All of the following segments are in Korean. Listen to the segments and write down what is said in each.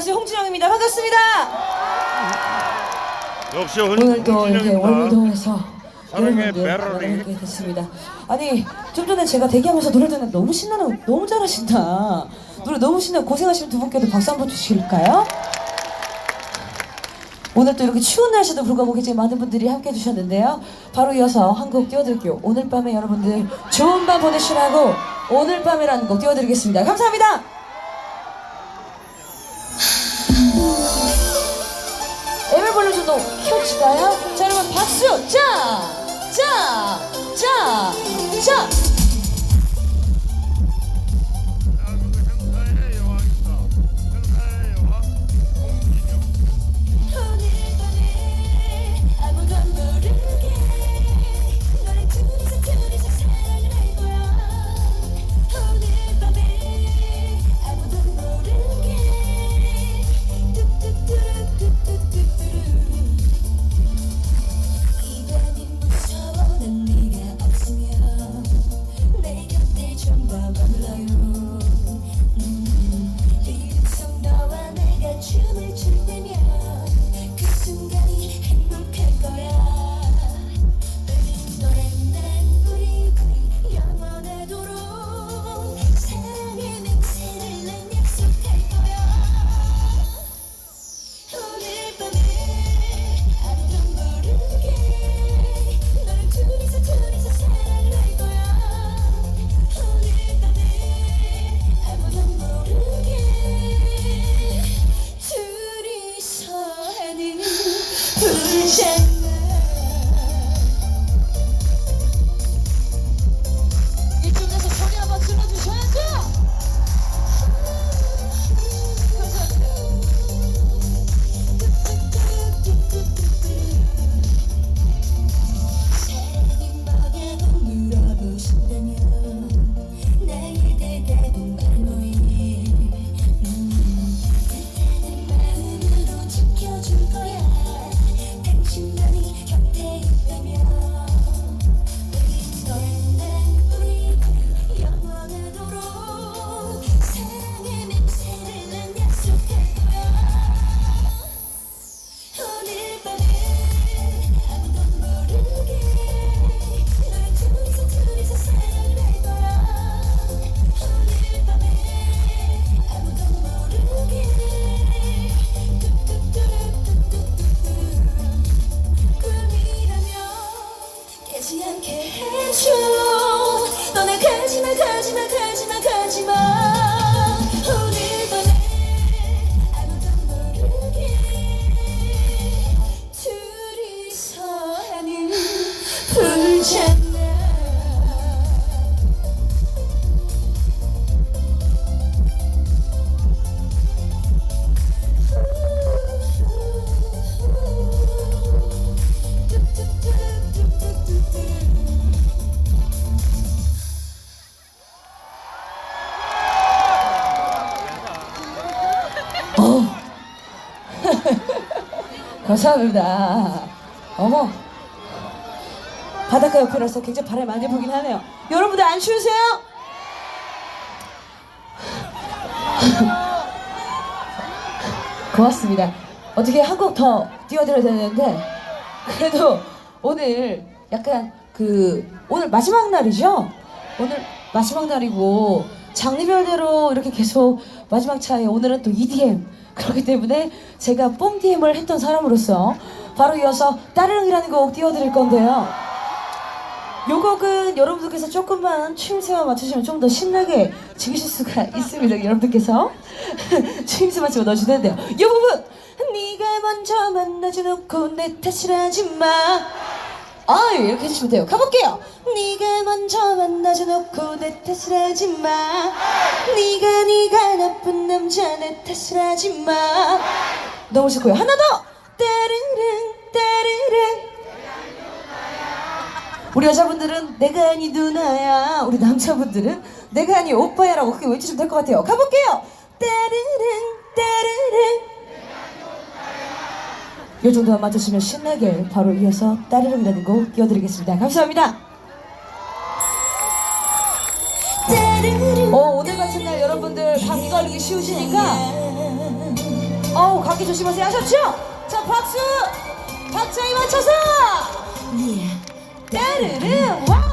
안녕하세요 홍진영입니다. 반갑습니다. 역시 흔- 오늘도 이렇게. 월미동에서 사랑의. 만나게 됐습니다. 아니 좀 전에 제가 대기하면서 노래 듣는데 너무 신나는 너무 잘하신다. 노래 너무 신나 고생하시는 두 분께도 박수 한번 주실까요? 오늘 또 이렇게 추운 날씨도 불구하고 굉장히 많은 분들이 함께 해주셨는데요. 바로 이어서 한 곡 띄워드릴게요. 오늘 밤에 여러분들 좋은 밤 보내시라고 오늘 밤이라는 곡 띄워드리겠습니다. 감사합니다. 키워주실까요? 자 여러분 박수! 자! 자! 자! 자! 불장 감사합니다. 어머. 바닷가 옆이라서 굉장히 바람이 많이 불긴 하네요. 여러분들 안 추우세요? 고맙습니다. 어떻게 한 곡 더 띄워드려야 되는데 그래도 오늘 약간 그 오늘 마지막 날이죠? 오늘 마지막 날이고 장르별대로 이렇게 계속 마지막 차에 오늘은 또 EDM 그렇기 때문에 제가 뽕 DM을 했던 사람으로서 바로 이어서 따르릉이라는 곡 띄워드릴 건데요. 요 곡은 여러분들께서 조금만 춤새와 맞추시면 좀 더 신나게 죽이실 수가 있습니다 여러분들께서. 주임새 맞추고 넣어주는데요. 이 부분! 네가 먼저 만나줘놓고 내 탓이라지 마 아, 이렇게 해주시면 돼요. 가볼게요. 네가 먼저 만나줘놓고 내 탓을 하지 마. 네가 네가 나쁜 남자 내 탓을 하지 마. 너무 좋고요. 하나 더. 따르릉 따르릉. 우리 여자분들은 내가 아니 누나야. 우리 남자분들은 내가 아니 오빠야라고 크게 외치시면 될 것 같아요. 가볼게요. 따르릉 따르릉. 이 정도만 맞춰주시면 신나게 바로 이어서 따르릉이라는 곡 띄워드리겠습니다. 감사합니다. 어, 오늘 같은 날 여러분들 감기 걸리기 쉬우시니까 어우 감기 조심하세요 하셨죠? 자 박수! 박자에 맞춰서 따르릉 원,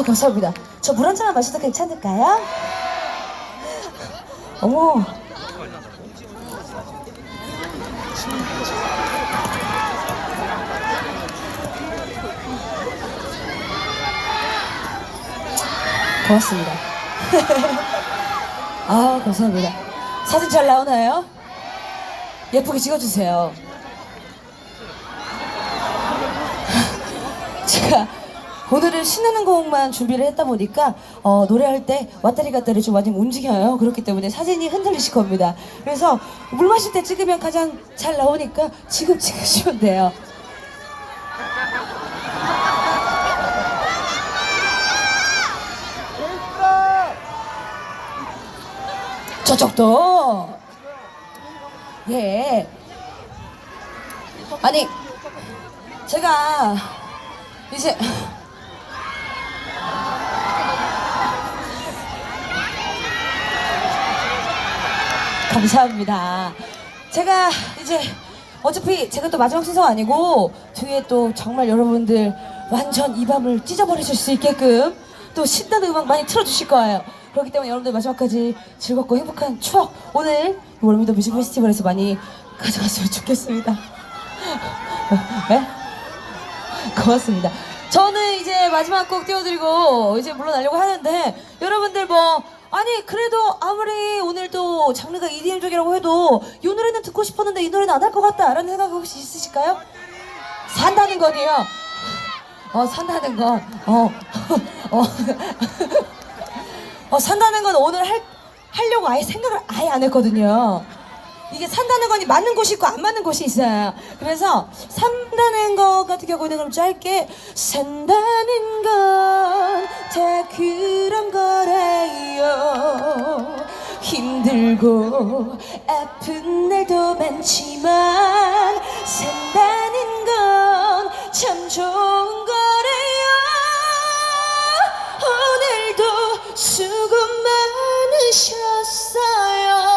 아 감사합니다 저 물 한 잔만 마셔도 괜찮을까요? 어머 고맙습니다. 아, 감사합니다. 사진 잘 나오나요? 예쁘게 찍어주세요. 제가 오늘은 신나는 곡만 준비를 했다 보니까 어, 노래할 때 왔다리 갔다리 좀 많이 움직여요. 그렇기 때문에 사진이 흔들리실 겁니다. 그래서 물 마실 때 찍으면 가장 잘 나오니까 지금 찍으시면 돼요. 저쪽도 예 아니 제가 이제 감사합니다. 제가 이제 어차피 제가 또 마지막 순서가 아니고 뒤에 또 정말 여러분들 완전 이 밤을 찢어버리실 수 있게끔 또 신나는 음악 많이 틀어주실 거예요. 그렇기 때문에 여러분들 마지막까지 즐겁고 행복한 추억 오늘 월미도 뮤직 페스티벌에서 많이 가져갔으면 좋겠습니다. 네? 고맙습니다. 저는 이제 마지막 곡 띄워드리고 이제 물러나려고 하는데 여러분들 뭐 아니 그래도 아무리 오늘도 장르가 EDM 쪽이라고 해도 이 노래는 듣고 싶었는데 이 노래는 안 할 것 같다라는 생각 혹시 있으실까요? 산다는 건이요. 어 산다는 건 어. 어. 어 산다는 건 오늘 할 하려고 아예 생각을 아예 안 했거든요. 이게 산다는 건이 맞는 곳이 있고 안 맞는 곳이 있어요. 그래서 산다는 것 같은 경우는 그럼 짧게 산다는 건 다 그런 거래요. 힘들고 아픈 날도 많지만 산다는 건 참 좋은 거래요. 오늘도 수고 많으셨어요.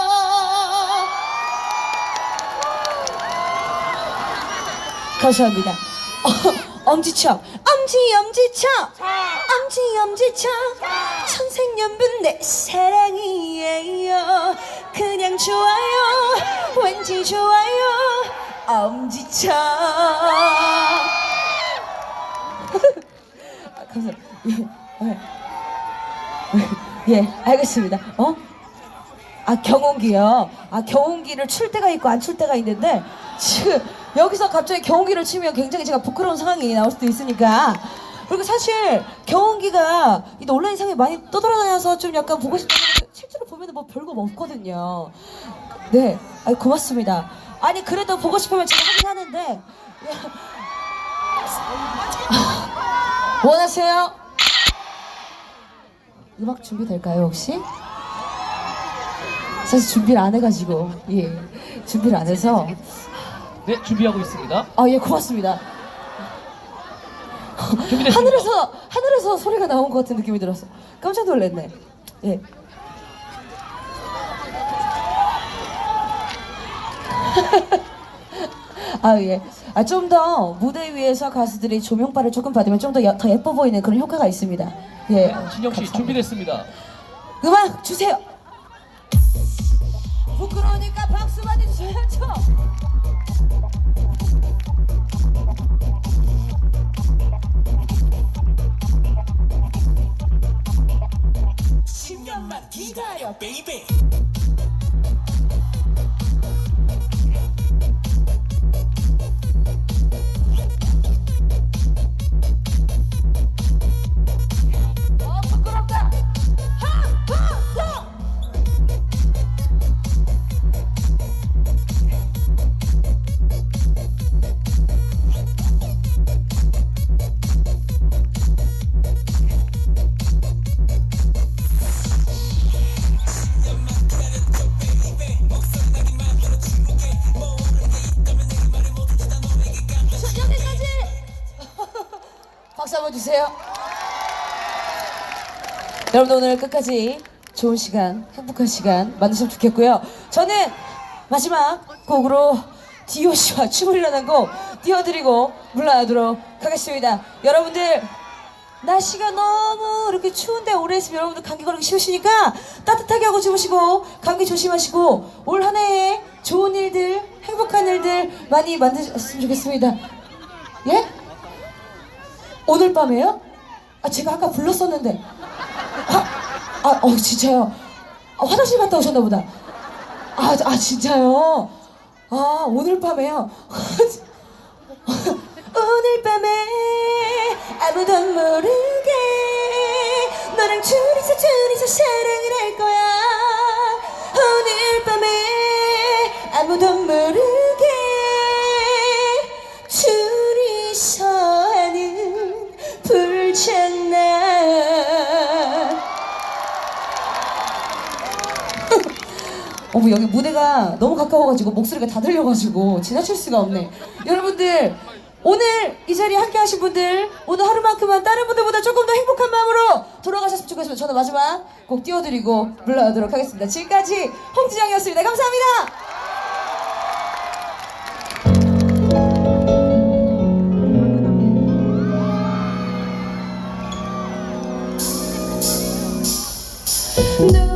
감사합니다. 어, 엄지척, 엄지 엄지척, 엄지 엄지척, 천생연분 내 사랑이에요. 그냥 좋아요, 왠지 좋아요, 엄지척. 예, 예. 예, 알겠습니다. 어? 아 경운기요. 아 경운기를 출 때가 있고 안 출 때가 있는데 지금 여기서 갑자기 경운기를 치면 굉장히 제가 부끄러운 상황이 나올 수도 있으니까 그리고 사실 경운기가 이 온라인 상에 많이 떠돌아다녀서 좀 약간 보고 싶은데 실제로 보면은 뭐 별거 없거든요. 네, 아 고맙습니다. 아니 그래도 보고 싶으면 제가 하긴 하는데 원하세요? 음악 준비될까요 혹시? 사실 준비를 안 해가지고 예 준비를 안 해서 네, 준비하고 있습니다. 아 예 고맙습니다 준비됐습니다. 하늘에서 하늘에서 소리가 나온 것 같은 느낌이 들었어 깜짝 놀랐네 예 아, 예. 아, 좀 더 무대 위에서 가수들이 조명바를 조금 받으면 좀 더 더 예뻐 보이는 그런 효과가 있습니다. 예. 네, 진영 씨 감사합니다. 준비됐습니다. 음악 주세요. 부끄러우니까 박수 많이 주셔야죠. batida, baby. 여러분 오늘 끝까지 좋은 시간, 행복한 시간 만드시면 좋겠고요. 저는 마지막 곡으로 디오 씨와 춤을 일어난 곡 띄워드리고 물러나도록 하겠습니다. 여러분들 날씨가 너무 이렇게 추운데 오래 있으면 여러분들 감기 걸리기 쉬우시니까 따뜻하게 하고 주무시고 감기 조심하시고 올 한 해에 좋은 일들, 행복한 일들 많이 만드셨으면 좋겠습니다. 예? 오늘 밤에요? 아 제가 아까 불렀었는데 아, 아, 어 진짜요? 아, 화장실 갔다 오셨나 보다. 아, 아 진짜요? 아 오늘 밤에요. 오늘 밤에 아무도 모르게 너랑 둘이서 둘이서 사랑을 할 거야. 오늘 밤에 아무도 모르게 어머 여기 무대가 너무 가까워가지고 목소리가 다 들려가지고 지나칠 수가 없네. 여러분들 오늘 이 자리에 함께 하신 분들 오늘 하루만큼은 다른 분들보다 조금 더 행복한 마음으로 돌아가셨으면 좋겠습니다. 저는 마지막 곡 띄워드리고 물러가도록 하겠습니다. 지금까지 홍지영이었습니다. 감사합니다. No.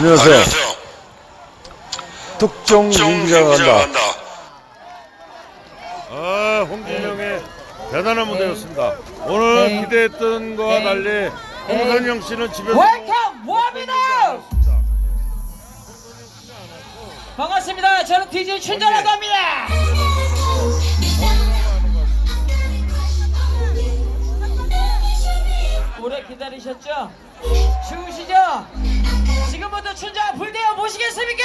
안녕하세요. 안녕하세요. 특종 윤기자가 간다. 아, 홍진영의 대단한 무대였습니다. 오늘 네. 기대했던 거와 네. 달리 네. 홍선영 씨는 집에서 웰컴 워미너 반갑습니다. 저는 DJ 춘자라고 합니다. 오래 기다리셨죠? 추우시죠? 지금부터 춘자 불대어 보시겠습니까?